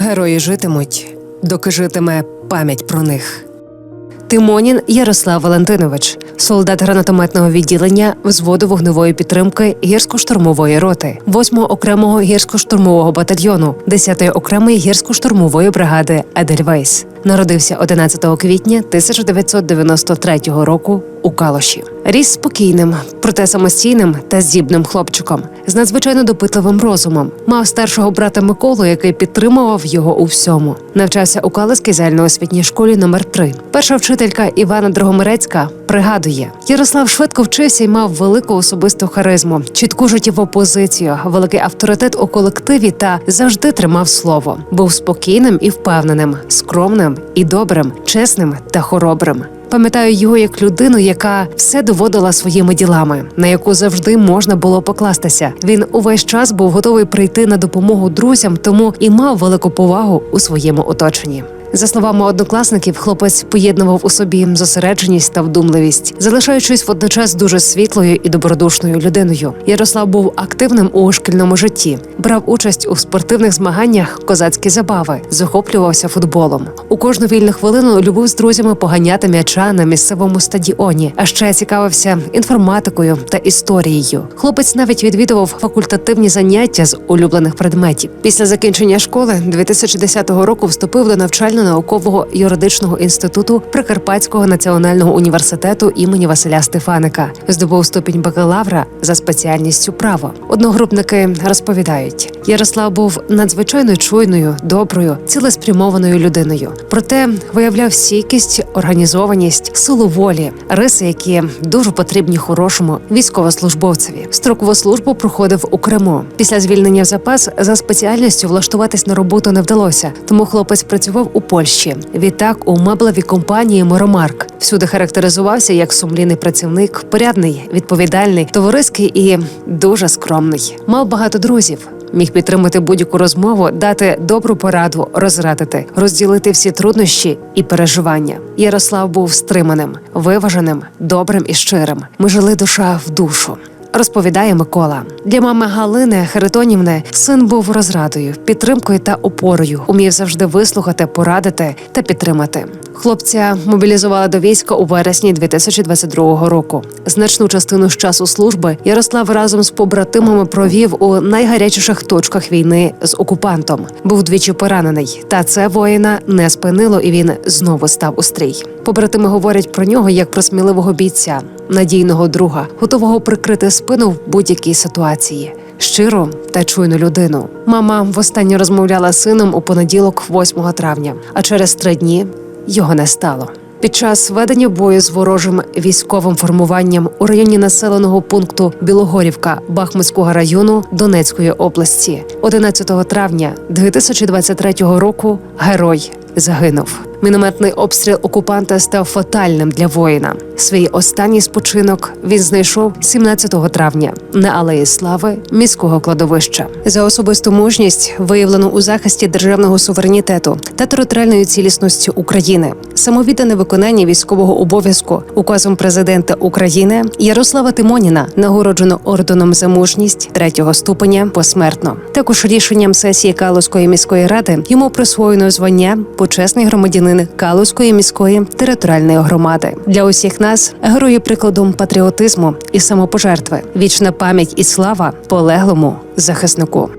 Герої житимуть, доки житиме пам'ять про них. Тимонін Ярослав Валентинович, солдат гранатометного відділення взводу вогневої підтримки гірсько-штурмової роти, 8-го окремого гірсько-штурмового батальйону, 10-ї окремої гірсько-штурмової бригади Едельвейс. Народився 11 квітня 1993 року у Калоші. Ріс спокійним, проте самостійним та здібним хлопчиком з надзвичайно допитливим розумом. Мав старшого брата Миколу, який підтримував його у всьому. Навчався у Калиській загальноосвітній школі номер 3 Перша вчителька Івана Дрогомирецька пригадує: Ярослав швидко вчився і мав велику особисту харизму, чітку життєву позицію, великий авторитет у колективі та завжди тримав слово. Був спокійним і впевненим, скромним і добрим, чесним та хоробрим. Пам'ятаю його як людину, яка все доводила своїми ділами, на яку завжди можна було покластися. Він увесь час був готовий прийти на допомогу друзям, тому і мав велику повагу у своєму оточенні. За словами однокласників, хлопець поєднував у собі зосередженість та вдумливість, залишаючись водночас дуже світлою і добродушною людиною. Ярослав був активним у шкільному житті, брав участь у спортивних змаганнях, козацькі забави, захоплювався футболом. У кожну вільну хвилину любив з друзями поганяти м'яча на місцевому стадіоні, а ще цікавився інформатикою та історією. Хлопець навіть відвідував факультативні заняття з улюблених предметів. Після закінчення школи 2010 року вступив до навчально-наукового юридичного інституту Прикарпатського національного університету імені Василя Стефаника. Здобув ступінь бакалавра за спеціальністю право. Одногрупники розповідають, Ярослав був надзвичайно чуйною, доброю, цілеспрямованою людиною. Проте виявляв стійкість, організованість, силу волі, риси, які дуже потрібні хорошому військовослужбовцеві. Строкову службу проходив у Криму. Після звільнення в запас за спеціальністю влаштуватись на роботу не вдалося, тому хлопець працював у Польщі. Відтак у меблевій компанії Миромарк всюди характеризувався як сумлінний працівник, порядний, відповідальний, товариський і дуже скромний. Мав багато друзів. Міг підтримати будь-яку розмову, дати добру пораду, розрадити, розділити всі труднощі і переживання. Ярослав був стриманим, виваженим, добрим і щирим. Ми жили душа в душу. Розповідає Микола для мами Галини Харитонівни син був розрадою, підтримкою та опорою. Умів завжди вислухати, порадити та підтримати. Хлопця мобілізували до війська у вересні 2022 року. Значну частину з часу служби Ярослав разом з побратимами провів у найгарячіших точках війни з окупантом. Був двічі поранений, та це воїна не спинило, і він знову став у стрій. Побратими говорять про нього як про сміливого бійця, надійного друга, готового прикрити спину в будь-якій ситуації. Щиру та чуйну людину. Мама востаннє розмовляла з сином у понеділок, 8 травня, а через три дні його не стало. Під час ведення бою з ворожим військовим формуванням у районі населеного пункту Білогорівка Бахмутського району Донецької області, 11 травня 2023 року, герой загинув. Мінометний обстріл окупанта став фатальним для воїна. Свій останній спочинок він знайшов 17 травня на алеї слави міського кладовища за особисту мужність, виявлену у захисті державного суверенітету та територіальної цілісності України, самовіддане виконання військового обов'язку указом президента України Ярослава Тимоніна нагороджено орденом за мужність третього ступеня посмертно. Також рішенням сесії Калузької міської ради йому присвоєно звання почесний громадянин Калузької міської територіальної громади. Для усіх нас герої прикладом патріотизму і самопожертви, вічна пам'ять і слава полеглому захиснику.